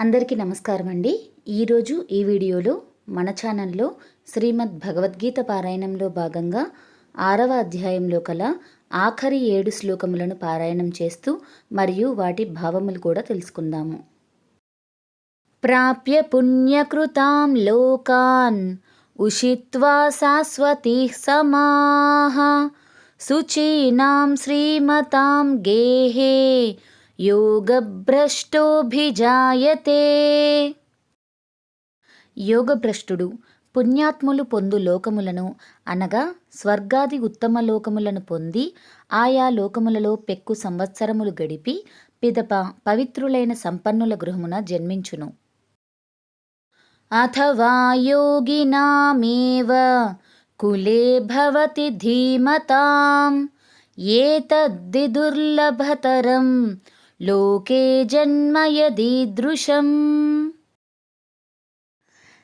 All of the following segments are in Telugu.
అందరికీ నమస్కారం అండి. ఈరోజు ఈ వీడియోలో మన ఛానల్లో శ్రీమద్ భగవద్గీత పారాయణంలో భాగంగా ఆరవ అధ్యాయంలో కల ఆఖరి ఏడు శ్లోకములను పారాయణం చేస్తూ మరియు వాటి భావములు కూడా తెలుసుకుందాము. ప్రాప్య పుణ్యకృతాం లోకాన్ ఉషిత్వా శాశ్వతి సమాహ శుచీనాం శ్రీమతాం గేహే యోగభ్రష్టోభిజాయతే. యోగభ్రష్టుడు పుణ్యాత్ములు పొందు లోకములను అనగా స్వర్గాది ఉత్తమ లోకములను పొంది ఆయా లోకములలో పెక్కు సంవత్సరములు గడిపి పిదప పవిత్రులైన సంపన్నుల గృహమున జన్మించును. అథవా యోగినామేవ కులే భవతి ధీమతాం. ఏతద్ది దుర్లభతరం. లోకే జన్మయదీదృశం.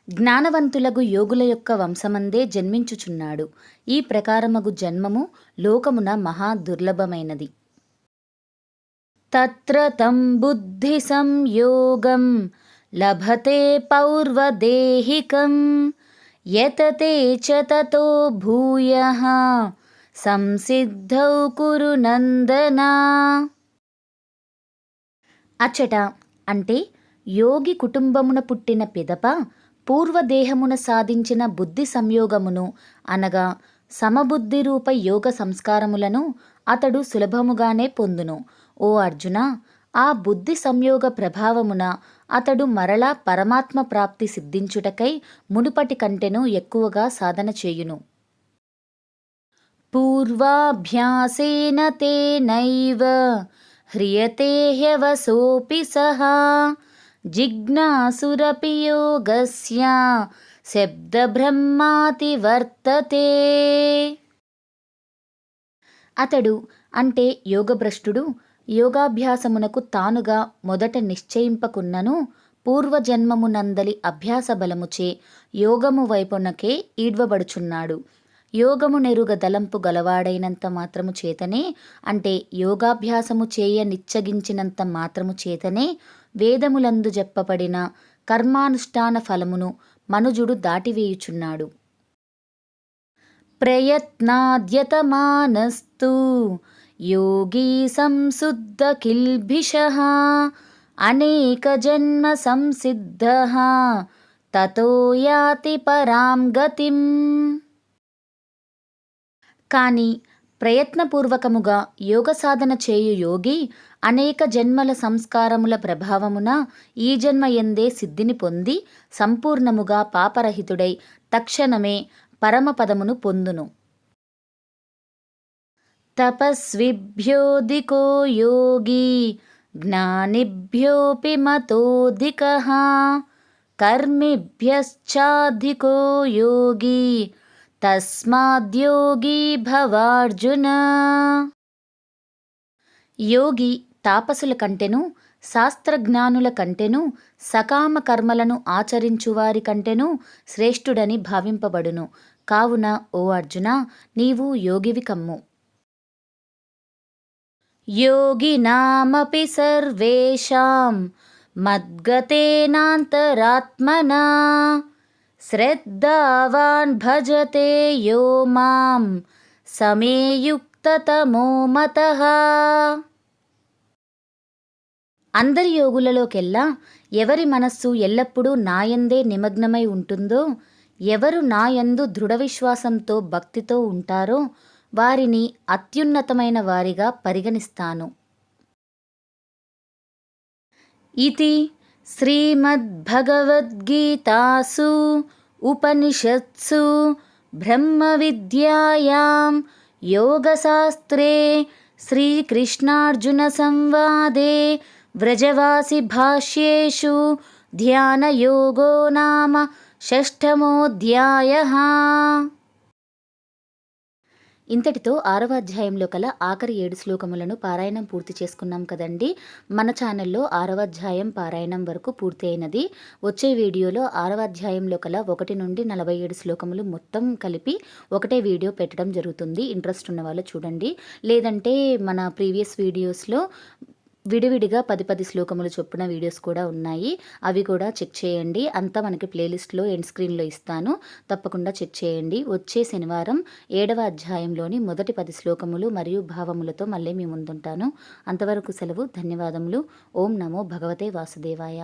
జ్ఞానవంతులగు యోగుల యొక్క వంశమందే జన్మించుచున్నాడు. ఈ ప్రకారమగు జన్మము లోకమున మహా దుర్లభమైనది. తత్ర తం బుద్ధి సంయోగం లభతే పౌర్వదేహికం యతతే చ తతో భూయ సంసిద్ధౌ కురు నందనా. అచ్చట అంటే యోగి కుటుంబమున పుట్టిన పిదప పూర్వదేహమున సాధించిన బుద్ధి సంయోగమును అనగా సమబుద్ధి రూప యోగ సంస్కారములను అతడు సులభముగానే పొందును. ఓ అర్జున ఆ బుద్ధి సంయోగ ప్రభావమున అతడు మరలా పరమాత్మ ప్రాప్తి సిద్ధించుటకై మునుపటి కంటెను ఎక్కువగా సాధన చేయును. పూర్వాభ్యాసేన తేనైవ హ్రియతే హ్యవసోపి సహా జిజ్ఞాసురపి యోగస్య శబ్దబ్రహ్మాతి వర్తతే అతడు అంటే యోగభ్రష్టుడు యోగాభ్యాసమునకు తానుగా మొదట నిశ్చయింపకున్నను పూర్వజన్మమునందలి అభ్యాస బలముచే యోగము వైపునకే ఈడ్వబడుచున్నాడు. యోగము నెరుగ దలంపు గలవాడైనంత మాత్రము చేతనే అంటే యోగాభ్యాసము చేయ నిచ్చగించినంత మాత్రము చేతనే వేదములందు చెప్పబడిన కర్మానుష్ఠాన ఫలమును మనుజుడు దాటివేయుచున్నాడు. ప్రయత్నాద్యతమానస్తు యోగీ సంశుద్ధ కిల్భిష అనేక జన్మ సంసిద్ధ తతో యాతి పరాం గతిం కానీ ప్రయత్నపూర్వకముగా యోగ సాధన చేయు యోగి అనేక జన్మల సంస్కారముల ప్రభావమున ఈ జన్మ ఎందే సిద్ధిని పొంది సంపూర్ణముగా పాపరహితుడై తక్షణమే పరమపదమును పొందును. తపస్విభ్యోదికో యోగి జ్ఞానిభ్యోపి మతోధిక కర్మిభ్యశ్చాధికో యోగి తస్మాద్యోగి భవార్జున. యోగి తాపసుల కంటెను శాస్త్రజ్ఞానుల కంటెను సకామ కర్మలను ఆచరించువారి కంటెను శ్రేష్ఠుడని భావింపబడును. కావున ఓ అర్జున నీవు యోగివి కమ్ము. యోగినామపి సర్వేషాం మద్గతేనాంతరాత్మనా. శ్రద్ధావాన్ భజతే యో మాం సమేయుక్తతమో మత. అందరి యోగులలోకెల్లా ఎవరి మనస్సు ఎల్లప్పుడూ నాయందే నిమగ్నమై ఉంటుందో ఎవరు నాయందు దృఢ విశ్వాసంతో భక్తితో ఉంటారో వారిని అత్యున్నతమైన వారిగా పరిగణిస్తాను. ఇది श्रीमद्भगवद्गीतासु उपनिषत्सु ब्रह्मविद्यायां योगशास्त्रे श्रीकृष्णार्जुनसंवादे व्रजवासिभाष्येषु ध्यानयोगो नाम षष्ठमोऽध्यायः। ఇంతటితో ఆరవ అధ్యాయంలో కల ఆఖరి ఏడు శ్లోకములను పారాయణం పూర్తి చేసుకున్నాం కదండి. మన ఛానల్లో ఆరవ అధ్యాయం పారాయణం వరకు పూర్తి అయినది వచ్చే వీడియోలో ఆరవ అధ్యాయంలో కల ఒకటి నుండి నలభై ఏడు శ్లోకములు మొత్తం కలిపి ఒకటే వీడియో పెట్టడం జరుగుతుంది. ఇంట్రెస్ట్ ఉన్న వాళ్ళు చూడండి. లేదంటే మన ప్రీవియస్ వీడియోస్లో విడివిడిగా పది పది శ్లోకములు చొప్పున వీడియోస్ కూడా ఉన్నాయి. అవి కూడా చెక్ చేయండి. అంతా మనకి ప్లేలిస్ట్లో ఎండ్ స్క్రీన్లో ఇస్తాను. తప్పకుండా చెక్ చేయండి. వచ్చే శనివారం ఏడవ అధ్యాయంలోని మొదటి పది శ్లోకములు మరియు భావములతో మళ్ళీ మీ ముందుంటాను. అంతవరకు సెలవు ధన్యవాదములు. ఓం నమో భగవతే వాసుదేవాయ.